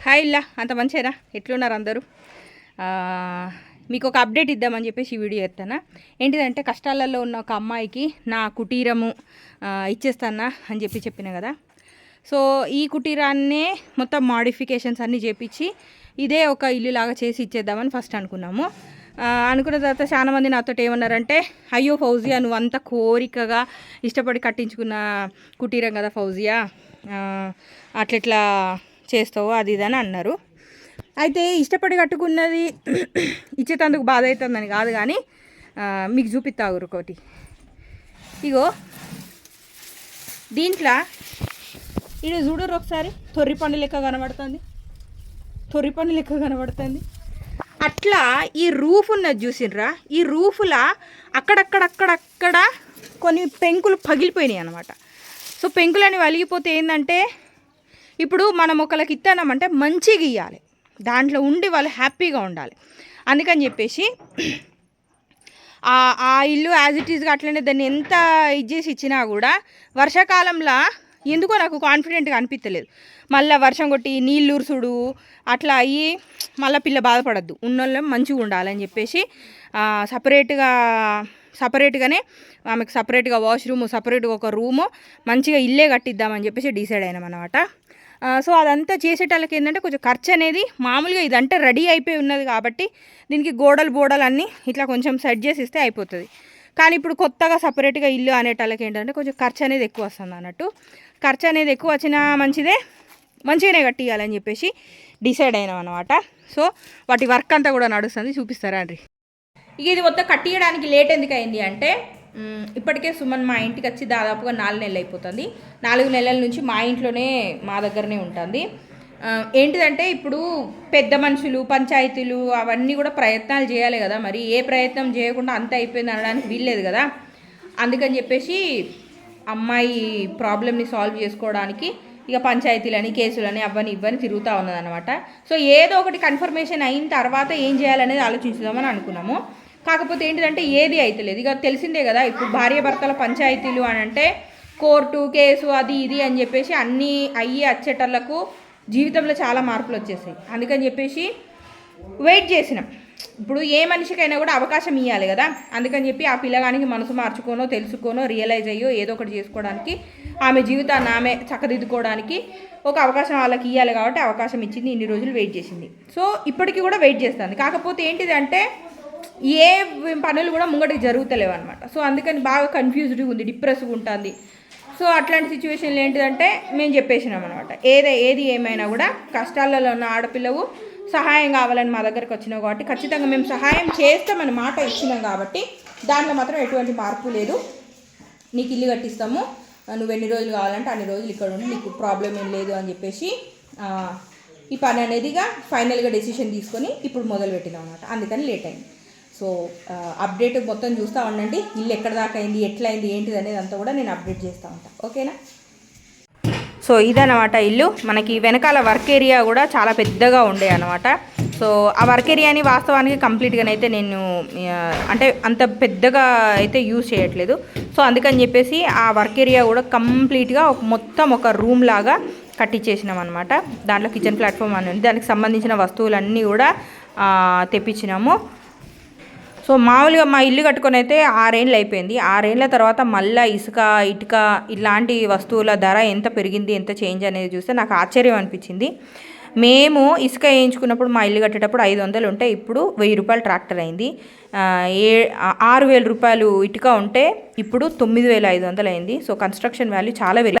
Hi ఇల్లా అంత మంచిరా ఎట్లున్నారు అందరూ? మీకు ఒక అప్డేట్ ఇద్దామని చెప్పేసి ఈ వీడియో ఎత్తానా? ఏంటిదంటే కష్టాలలో ఉన్న ఒక అమ్మాయికి నా కుటీరము ఇచ్చేస్తానా అని చెప్పి చెప్పిన కదా. సో ఈ కుటీరాన్నే మొత్తం మాడిఫికేషన్స్ అన్నీ చేపించి ఇదే ఒక ఇల్లు లాగా చేసి ఇచ్చేద్దామని ఫస్ట్ అనుకున్నాము. అనుకున్న తర్వాత చాలా మంది నాతో ఏమన్నారంటే అయ్యో ఫౌజియా నువ్వు అంత కోరికగా ఇష్టపడి కట్టించుకున్న కుటీరం కదా ఫౌజియా? ఆ, అట్లెట్లా చేస్తావు అది ఇది అని అన్నారు. అయితే ఇష్టపడి కట్టుకున్నది ఇచ్చేటందుకు బాధ అవుతుందని కాదు కానీ మీకు చూపిస్తాగురు ఒకటి ఇగో దీంట్లో ఇది చూడరు ఒకసారి. తొర్రి పండు లెక్క కనబడుతుంది. తొర్రి పండు లెక్క కనబడుతుంది. అట్లా ఈ రూఫ్ ఉన్నది చూసినరా ఈ రూఫ్లా అక్కడక్కడక్కడక్కడ కొన్ని పెంకులు పగిలిపోయినాయి అనమాట సో పెంకులని వలిగిపోతే ఏంటంటే ఇప్పుడు మనం ఒకళ్ళకి ఇస్తానామంటే మంచిగా ఇవ్వాలి దాంట్లో ఉండి వాళ్ళు హ్యాపీగా ఉండాలి. అందుకని చెప్పేసి ఆ ఆ ఇల్లు యాజ్ ఇట్ ఈస్గా అట్లనే దాన్ని ఎంత ఇది చేసి ఇచ్చినా కూడా వర్షాకాలంలో ఎందుకో నాకు కాన్ఫిడెంట్గా అనిపించలేదు మళ్ళీ వర్షం కొట్టి నీళ్ళు ఉరుసుడు అట్లా అయ్యి మళ్ళీ పిల్ల బాధపడద్దు. ఉన్నోళ్ళం మంచిగా ఉండాలని చెప్పేసి సపరేట్గా సపరేట్గానే ఆమెకు సపరేట్గా వాష్రూమ్ సపరేట్గా ఒక రూము మంచిగా ఇల్లే కట్టిద్దామని చెప్పేసి డిసైడ్ అయినాం అనమాట సో అదంతా చేసేటాళ్ళకి ఏంటంటే కొంచెం ఖర్చు అనేది మామూలుగా ఇదంటే రెడీ అయిపోయి ఉన్నది కాబట్టి దీనికి గోడలు బోడలు అన్నీ ఇట్లా కొంచెం సెట్ చేసి ఇస్తే అయిపోతుంది. కానీ ఇప్పుడు కొత్తగా సపరేట్గా ఇల్లు అనేటాళ్ళకి ఏంటంటే కొంచెం ఖర్చు అనేది ఎక్కువ వస్తుంది అన్నట్టు. ఖర్చు అనేది ఎక్కువ వచ్చినా మంచిదే మంచిగానే కట్టియాలని చెప్పేసి డిసైడ్ అయినాం అనమాట సో వాటి వర్క్ అంతా కూడా నడుస్తుంది చూపిస్తారా అండి? ఇక ఇది మొత్తం కట్టియడానికి లేట్ ఎందుకు అయింది అంటే ఇప్పటికే సుమన్ మా ఇంటికి వచ్చి దాదాపుగా నాలుగు నెలలు అయిపోతుంది. నాలుగు నెలల నుంచి మా ఇంట్లోనే మా దగ్గరనే ఉంటుంది. ఏంటిదంటే ఇప్పుడు పెద్ద మనుషులు పంచాయతీలు అవన్నీ కూడా ప్రయత్నాలు చేయాలి కదా మరి. ఏ ప్రయత్నం చేయకుండా అంత అయిపోయింది అనడానికి వీల్లేదు కదా. అందుకని చెప్పేసి అమ్మాయి ప్రాబ్లమ్ని సాల్వ్ చేసుకోవడానికి ఇక పంచాయతీలని కేసులని అవ్వని ఇవ్వని తిరుగుతూ ఉన్నదన్నమాట. సో ఏదో ఒకటి కన్ఫర్మేషన్ అయిన తర్వాత ఏం చేయాలనేది ఆలోచించుదామని అనుకున్నాము. కాకపోతే ఏంటిదంటే ఏది అవుతలేదు ఇక తెలిసిందే కదా ఇప్పుడు భార్యాభర్తల పంచాయతీలు అని అంటే కోర్టు కేసు అది ఇది అని చెప్పేసి అన్నీ అయ్యి వచ్చేటళ్ళకు జీవితంలో చాలా మార్పులు వచ్చేసాయి. అందుకని చెప్పేసి వెయిట్ చేసినాం. ఇప్పుడు ఏ మనిషికైనా కూడా అవకాశం ఇవ్వాలి కదా. అందుకని చెప్పి ఆ పిల్లగానికి మనసు మార్చుకోనో తెలుసుకోనో రియలైజ్ అయ్యో ఏదో ఒకటి చేసుకోవడానికి ఆమె జీవితాన్ని ఆమె చక్కదిద్దుకోవడానికి ఒక అవకాశం వాళ్ళకి ఇవ్వాలి కాబట్టి అవకాశం ఇచ్చింది. ఇన్ని రోజులు వెయిట్ చేసింది. సో ఇప్పటికీ కూడా వెయిట్ చేస్తుంది. కాకపోతే ఏంటిది అంటే ఏ పనులు కూడా ముంగటికి జరుగుతలేవు అనమాట సో అందుకని బాగా కన్ఫ్యూజ్డ్గా ఉంది డిప్రెస్గా ఉంటుంది. సో అట్లాంటి సిచ్యువేషన్లు ఏంటిదంటే మేము చెప్పేసినాం అనమాట ఏదే ఏది ఏమైనా కూడా కష్టాలలో ఉన్న ఆడపిల్లవు సహాయం కావాలని మా దగ్గరకు వచ్చినావు కాబట్టి ఖచ్చితంగా మేము సహాయం చేస్తామని మాట ఇచ్చినాం కాబట్టి దాంట్లో మాత్రం ఎటువంటి మార్పు లేదు. నీకు ఇల్లు కట్టిస్తాము. నువ్వు ఎన్ని రోజులు కావాలంటే అన్ని రోజులు ఇక్కడ ఉండి నీకు ప్రాబ్లం ఏం లేదు అని చెప్పేసి ఈ పని అనేదిగా ఫైనల్గా డెసిషన్ తీసుకొని ఇప్పుడు మొదలు పెట్టినాం అనమాట అందుకని లేట్ అయింది. సో అప్డేట్ మొత్తం చూస్తూ ఉండండి. ఇల్లు ఎక్కడ దాకా అయింది ఎట్లా అయింది ఏంటిది అనేది అంతా కూడా నేను అప్డేట్ చేస్తూ ఉంటాను ఓకేనా? సో ఇదనమాట ఇల్లు. మనకి వెనకాల వర్క్ ఏరియా కూడా చాలా పెద్దగా ఉండే అనమాట సో ఆ వర్క్ ఏరియాని వాస్తవానికి కంప్లీట్గానైతే నేను అంటే అంత పెద్దగా అయితే యూజ్ చేయట్లేదు. సో అందుకని చెప్పేసి ఆ వర్క్ ఏరియా కూడా కంప్లీట్గా ఒక మొత్తం ఒక రూమ్ లాగా కట్టించేసినాం అనమాట దాంట్లో కిచెన్ ప్లాట్ఫామ్ అని ఉంది. దానికి సంబంధించిన వస్తువులన్నీ కూడా తెప్పించినాము. సో మామూలుగా మా ఇల్లు కట్టుకొని అయితే ఆరేళ్ళు అయిపోయింది. ఆరేళ్ళ తర్వాత మళ్ళీ ఇసుక ఇటుక ఇలాంటి వస్తువుల ధర ఎంత పెరిగింది ఎంత చేంజ్ అనేది చూస్తే నాకు ఆశ్చర్యం అనిపించింది. మేము ఇసుక వేయించుకున్నప్పుడు మా ఇల్లు కట్టేటప్పుడు ఐదు వందలు ఉంటే ఇప్పుడు వెయ్యి రూపాయలు ట్రాక్టర్ అయింది. ఏ ఆరు వేల రూపాయలు ఇటుక ఉంటే ఇప్పుడు తొమ్మిది వేల ఐదు వందలు అయింది. సో కన్స్ట్రక్షన్ వాల్యూ చాలా వెళ్ళి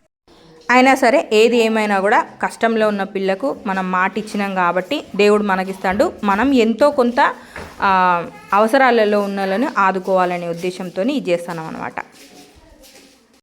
అయినా సరే ఏది ఏమైనా కూడా కష్టంలో ఉన్న పిల్లకు మనం మాట ఇచ్చినాం కాబట్టి దేవుడు మనకిస్తాడు. మనం ఎంతో కొంత అవసరాలలో ఉన్నలను ఆదుకోవాలనే ఉద్దేశంతో ఇది చేస్తాను అనమాట